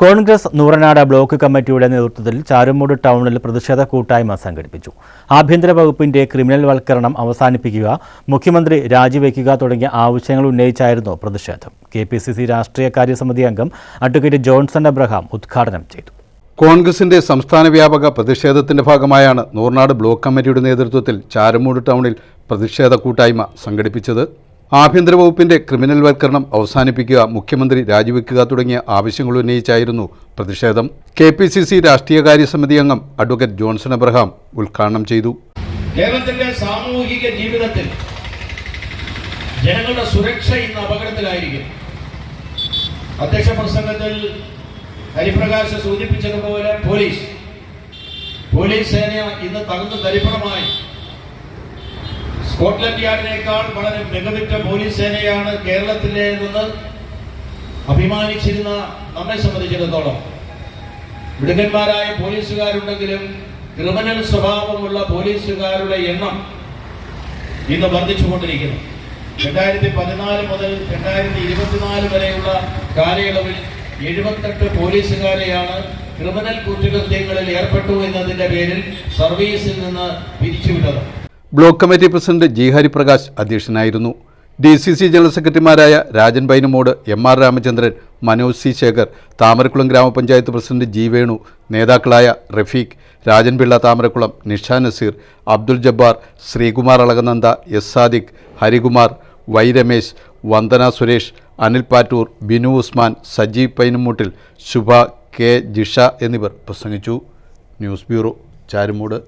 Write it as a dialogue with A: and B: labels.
A: Congress Nooranad block കമ്മിറ്റിയുടെ നേതൃത്വത്തിൽ ചാരുമൂട് ടൗണിൽ പ്രതിഷേധ കൂട്ടായ്മ സംഘടിപ്പിച്ചു. ആഭ്യന്തര വകുപ്പിന്റെ ക്രിമിനൽ വൽക്കരണം അവസാനിപ്പിക്കുക മുഖ്യമന്ത്രി രാജിവെക്കുക തുടങ്ങിയ ആവശ്യങ്ങൾ ഉന്നയിച്ചായിരുന്നു പ്രതിഷേധം. കെ പി സി സി രാഷ്ട്രീയകാര്യ സമിതി അംഗം അഡ്വക്കേറ്റ് ജോൺസൺ അബ്രഹാം ഉദ്ഘാടനം ചെയ്തു.
B: കോൺഗ്രസിന്റെ സംസ്ഥാന വ്യാപക പ്രതിഷേധത്തിന്റെ ഭാഗമായാണ് നൂറനാട് ബ്ലോക്ക് കമ്മിറ്റിയുടെ നേതൃത്വത്തിൽ ചാരുമൂട് ടൗണിൽ പ്രതിഷേധ കൂട്ടായ്മ സംഘടിപ്പിച്ചത്. ആഭ്യന്തര വകുപ്പിന്റെ ക്രിമിനൽ വൽക്കരണം അവസാനിപ്പിക്കുക മുഖ്യമന്ത്രി രാജിവെക്കുക തുടങ്ങിയ ആവശ്യങ്ങൾ ഉന്നയിച്ചായിരുന്നു പ്രതിഷേധം. കെ പി സി സി രാഷ്ട്രീയകാര്യ സമിതി അംഗം അഡ്വക്കേറ്റ് ജോൺസൺ അബ്രഹാം ഉദ്ഘാടനം ചെയ്തു.
C: കേരളത്തിന്റെ സാമൂഹിക ജീവിതത്തിൽ ജനങ്ങളുടെ സുരക്ഷ ഇന്ന് അപകടത്തിലായിരിക്കും. അധ്യക്ഷ പ്രസംഗത്തിൽ ഹരിപ്രകാശ് സൂചിപ്പിച്ചതുപോലെ പോലീസ് പോലീസ് സേന ഇന്ന് തകർന്ന് തരിപ്പണമായി സ്കോട്ട്ലൻഡ് യാർഡിനേക്കാൾ വളരെ മികവുറ്റ പോലീസ് സേനയാണ് കേരളത്തിലെ നിന്ന് അഭിമാനിച്ചിരുന്ന നമ്മെ സംബന്ധിച്ചിടത്തോളം മിടുക്കന്മാരായ പോലീസുകാരുണ്ടെങ്കിലും ക്രിമിനൽ സ്വഭാവമുള്ള പോലീസുകാരുടെ എണ്ണം ഇന്ന് വർദ്ധിച്ചുകൊണ്ടിരിക്കുന്നു. രണ്ടായിരത്തി പതിനാല് മുതൽ രണ്ടായിരത്തി ഇരുപത്തിനാല് വരെയുള്ള കാലയളവിൽ എഴുപത്തെട്ട് പോലീസുകാരെയാണ് ക്രിമിനൽ കുറ്റകൃത്യങ്ങളിൽ ഏർപ്പെട്ടു എന്നതിന്റെ പേരിൽ സർവീസിൽ നിന്ന് പിരിച്ചുവിട്ടത്.
B: Block committee president G Hariprakash അധ്യക്ഷനായിരുന്നു. ഡി സി സി ജനറൽ സെക്രട്ടറിമാരായ Rajan ബൈനുമോട് M R Ramachandran Manoj C Sekhar Thamarakulam ഗ്രാമപഞ്ചായത്ത് പ്രസിഡന്റ് ജി വേണു നേതാക്കളായ റഫീഖ് രാജൻപിള്ള താമരക്കുളം നിഷാ നസീർ അബ്ദുൽ ജബ്ബാർ ശ്രീകുമാർ അളകനന്ദ എസ് സാദിഖ് ഹരികുമാർ വൈ രമേശ് വന്ദന സുരേഷ് അനിൽ പാറ്റൂർ ബിനു ഉസ്മാൻ സജീവ് പൈനുമൂട്ടിൽ ശുഭ കെ ജിഷ എന്നിവർ പ്രസംഗിച്ചു. News bureau Charummoodu.